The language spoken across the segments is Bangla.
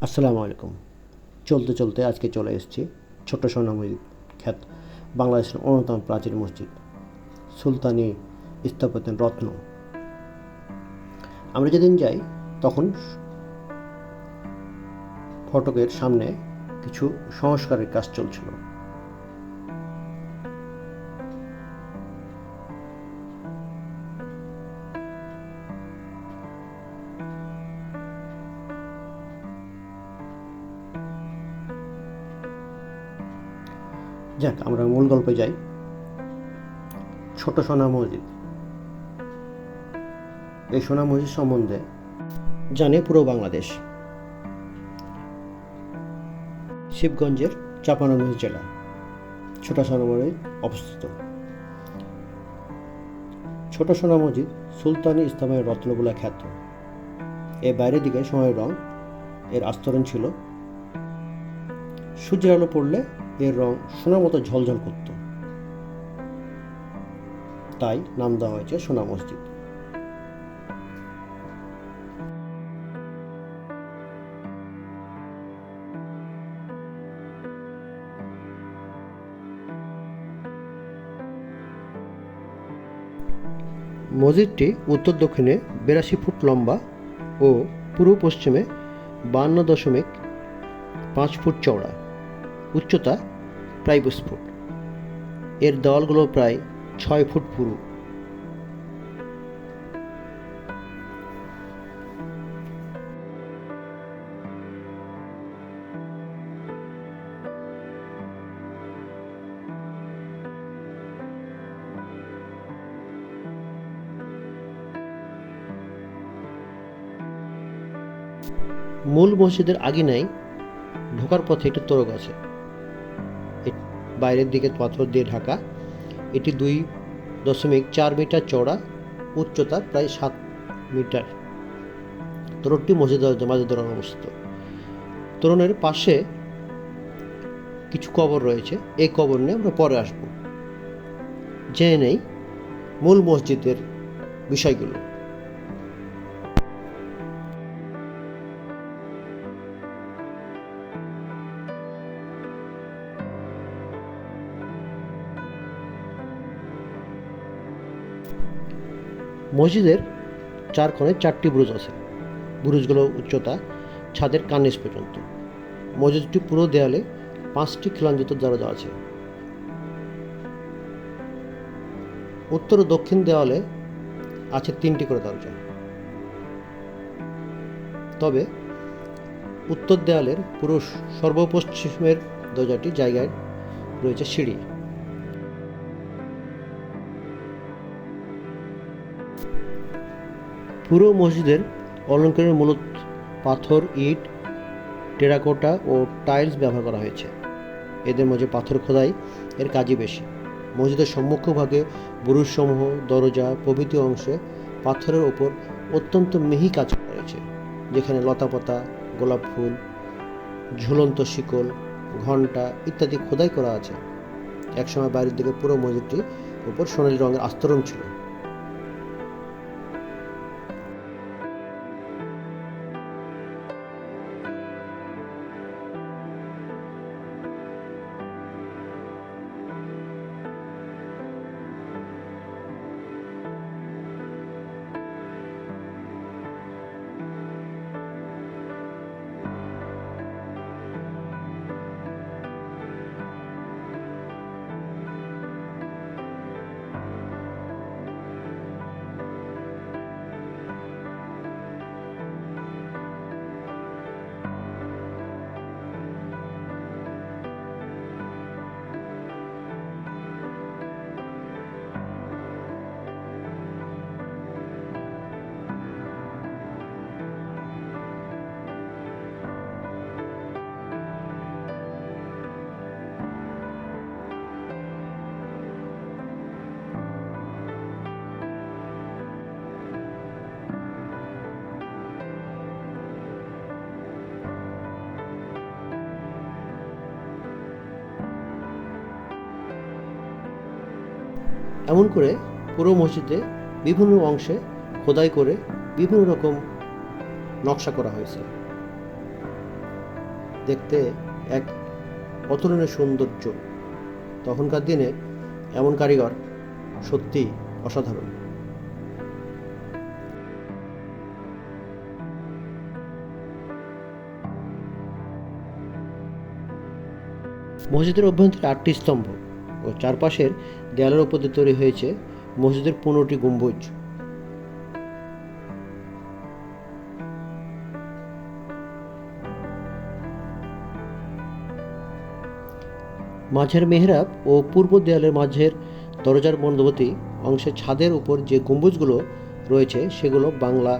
আসসালামু আলাইকুম। চলতে চলতে আজকে চলে এসেছি ছোট্ট সোনাময়ী খ্যাত বাংলাদেশের অন্যতম প্রাচীন মসজিদ, সুলতানি স্থাপত্য রত্ন। আমরা যেদিন যাই, তখন ফটকের সামনে কিছু সংস্কারের কাজ চলছিল। যাক, আমরা মূল গল্পে যাই। ছোট সোনা মসজিদ। এই সোনা মসজিদ সম্বন্ধে জানে পুরো বাংলাদেশ। শিবগঞ্জের চাপানগঞ্জ জেলা। ছোট সোনা মসজিদ অবস্থিত। ছোট সোনা মসজিদ সুলতানি ইসলামের রত্নগুলা খ্যাত। এর বাইরের দিকে সময় রং, এর আস্তরণ ছিল সূর্যের আলো পড়লে এর রং সোনার মতো ঝলঝল করত। তাই নাম দেওয়া হয়েছে সোনা মসজিদ। মসজিদটি উত্তর দক্ষিণে বিরাশি ফুট লম্বা ও পূর্ব পশ্চিমে বান্ন দশমিক পাঁচ ফুট চওড়া। উচ্চতা প্রায় বিশ ফুট। এর দেওয়ালগুলো প্রায় ছয় ফুট পুরু। মূল মসজিদের আগিনায় ঢোকার পথে একটি তোরক আছে। বাইরের দিকে পাথর দিয়ে ঢাকা। এটি দুই দশমিক চার মিটার চওড়া, উচ্চতা প্রায় সাত মিটার। তোরণটি মসজিদের মাঝে দোরণ অবস্থিত। তোরণের পাশে কিছু কবর রয়েছে। এই কবর নিয়ে আমরা পরে আসব। জেনে নেই মূল মসজিদের বিষয়গুলো। মসজিদের চার কোণে চারটি বুরুজ আছে। বুরুজগুলো উচ্চতা ছাদের কার্নিস পর্যন্ত। মসজিদটি পুরো দেয়ালে পাঁচটি খিলানযুক্ত দরজা আছে। উত্তর ও দক্ষিণ দেওয়ালে আছে তিনটি করে দরজা। তবে উত্তর দেয়ালের পুরো সর্বপশ্চিমের দরজাটি জায়গায় রয়েছে সিঁড়ি। পুরো মসজিদের অলঙ্কারের মূলত পাথর, ইট, টেরাকোটা ও টাইলস ব্যবহার করা হয়েছে। এদের মধ্যে পাথর খোদাই এর কাজই বেশি। মসজিদের সম্মুখভাগে বুরুজসমূহ, দরজা, প্রভৃতি অংশে পাথরের ওপর অত্যন্ত মিহি কাজ করা হয়েছে, যেখানে লতাপাতা, গোলাপ ফুল, ঝুলন্ত শিকল, ঘণ্টা ইত্যাদি খোদাই করা আছে। একসময় বাইরের দিকে পুরো মসজিদটি উপর সোনালী রঙের আস্তরণ ছিল। এমন করে পুরো মসজিদে বিভিন্ন অংশে খোদাই করে বিভিন্ন রকম নকশা করা হয়েছে। দেখতে এক অতুলনীয় সৌন্দর্য। তখনকার দিনে এমন কারিগর সত্যি অসাধারণ। মসজিদের অভ্যন্তরে আটটি স্তম্ভ। ও চারপাশের দেয়ালের উপর তৈরি হয়েছে মসজিদের পনেরোটি গম্বুজ। মাঝের মেহরাব ও পূর্ব দেয়ালের মাঝের দরজার মধ্যবর্তী অংশে ছাদের উপর যে গম্বুজগুলো রয়েছে সেগুলো বাংলা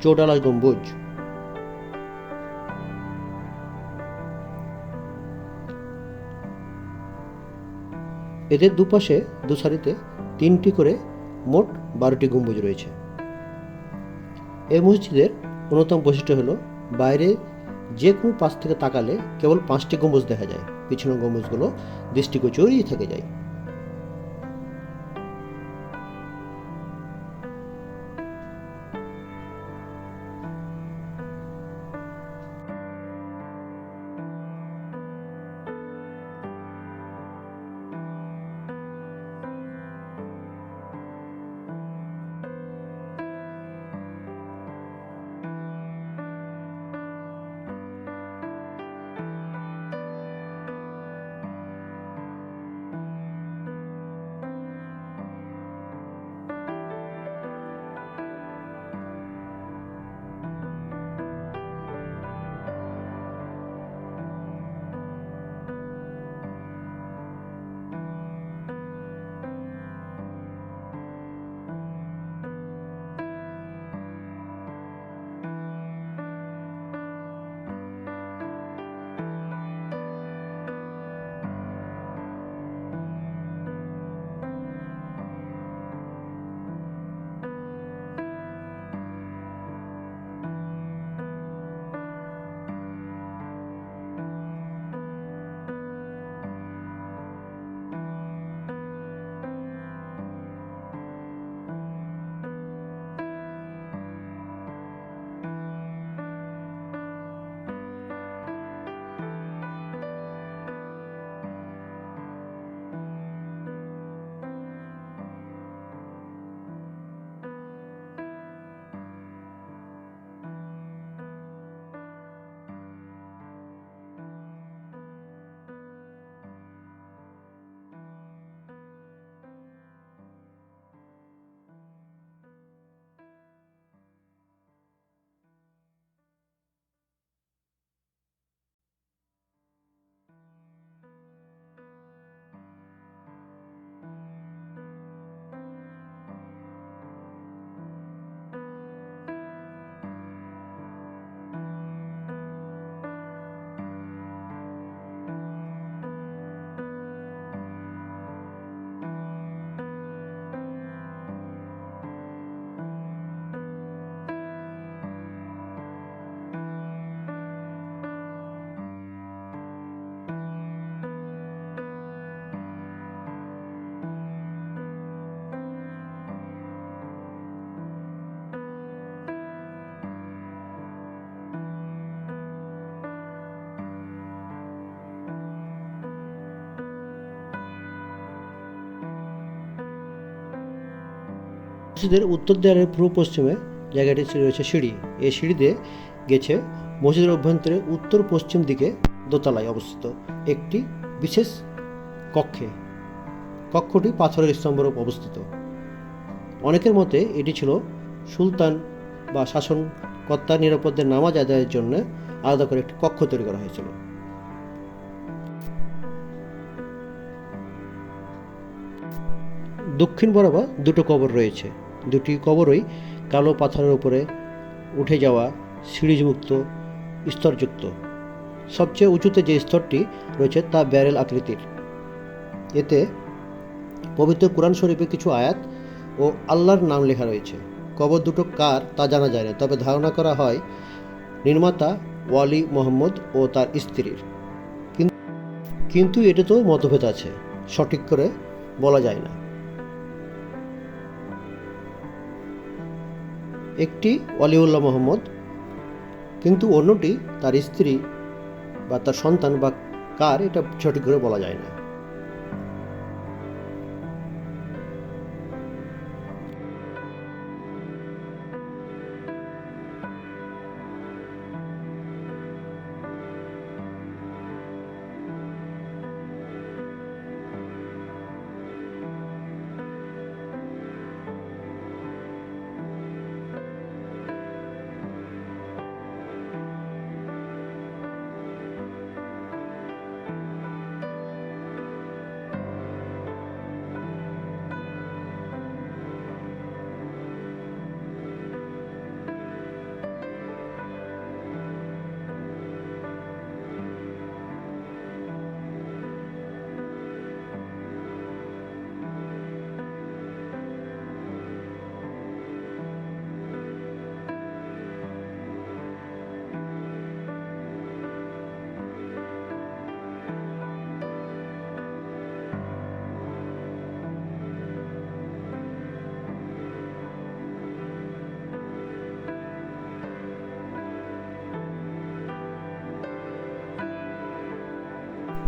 চৌডালা গম্বুজ। এদের দুপাশে, দুসারিতে তিনটি করে মোট বারোটি গম্বুজ রয়েছে। এই মসজিদের অন্যতম বৈশিষ্ট্য হলো, বাইরে যে কোনো পাশ থেকে তাকালে কেবল পাঁচটি গম্বুজ দেখা যায়। পিছনের গম্বুজগুলো দৃষ্টিগোচরই থেকে যায়। মসজিদের উত্তর দেয়ালের পূর্ব পশ্চিমে জায়গাটি রয়েছে সিঁড়ি। এই সিঁড়ি দিয়ে গেছে মসজিদের অভ্যন্তরে উত্তর পশ্চিম দিকে দোতলায় অবস্থিত একটি বিশেষ কক্ষে। কক্ষটি পাথরের স্তম্ভের অবস্থিত। অনেকের মতে এটি ছিল সুলতান বা শাসনকর্তা নিরাপদের নামাজ আদায়ের জন্য আলাদা করে একটি কক্ষ তৈরি করা হয়েছিল। দক্ষিণ বরাবর দুটো কবর রয়েছে। দুটি কবরই কালো পাথরের উপরে উঠে যাওয়া সিঁড়িযুক্ত, স্তরযুক্ত। সবচেয়ে উঁচুতে যে স্তরটি রয়েছে তা ব্যারেল আকৃতির। এতে পবিত্র কোরআন শরীফে কিছু আয়াত ও আল্লাহর নাম লেখা রয়েছে। কবর দুটো কার তা জানা যায় না, তবে ধারণা করা হয় নির্মাতা ওয়ালি মোহাম্মদ ও তার স্ত্রীর। কিন্তু এটা তো মতভেদ আছে, সঠিক করে বলা যায় না। একটি অলিউল্লাহ মোহাম্মদ। কিন্তু অন্যটি তার স্ত্রী বা তার সন্তান বা কার, এটা সঠিক করে বলা যায় না।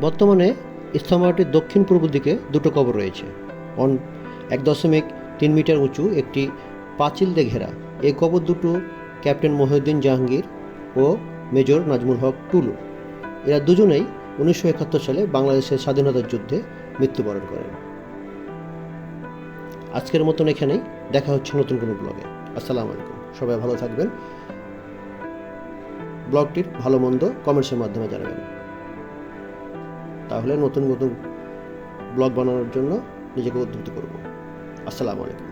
বর্তমানে স্তম্ভটির দক্ষিণ পূর্ব দিকে দুটো কবর রয়েছে। অন এক দশমিক তিন মিটার উঁচু একটি পাঁচিল দিয়ে ঘেরা। এই কবর দুটো ক্যাপ্টেন মহিউদ্দিন জাহাঙ্গীর ও মেজর নাজমুল হক টুলু। এরা দুজনেই উনিশশো একাত্তর সালে বাংলাদেশের স্বাধীনতার যুদ্ধে মৃত্যুবরণ করেন। আজকের মতন এখানেই দেখা হচ্ছে নতুন কোনো ব্লগে। আসসালামু আলাইকুম। সবাই ভালো থাকবেন। ব্লগটির ভালো মন্দ কমেন্টসের মাধ্যমে জানাবেন। তাহলে নতুন নতুন ব্লগ বানানোর জন্য নিজেকে উদ্বুদ্ধ করব। আসসালামু আলাইকুম।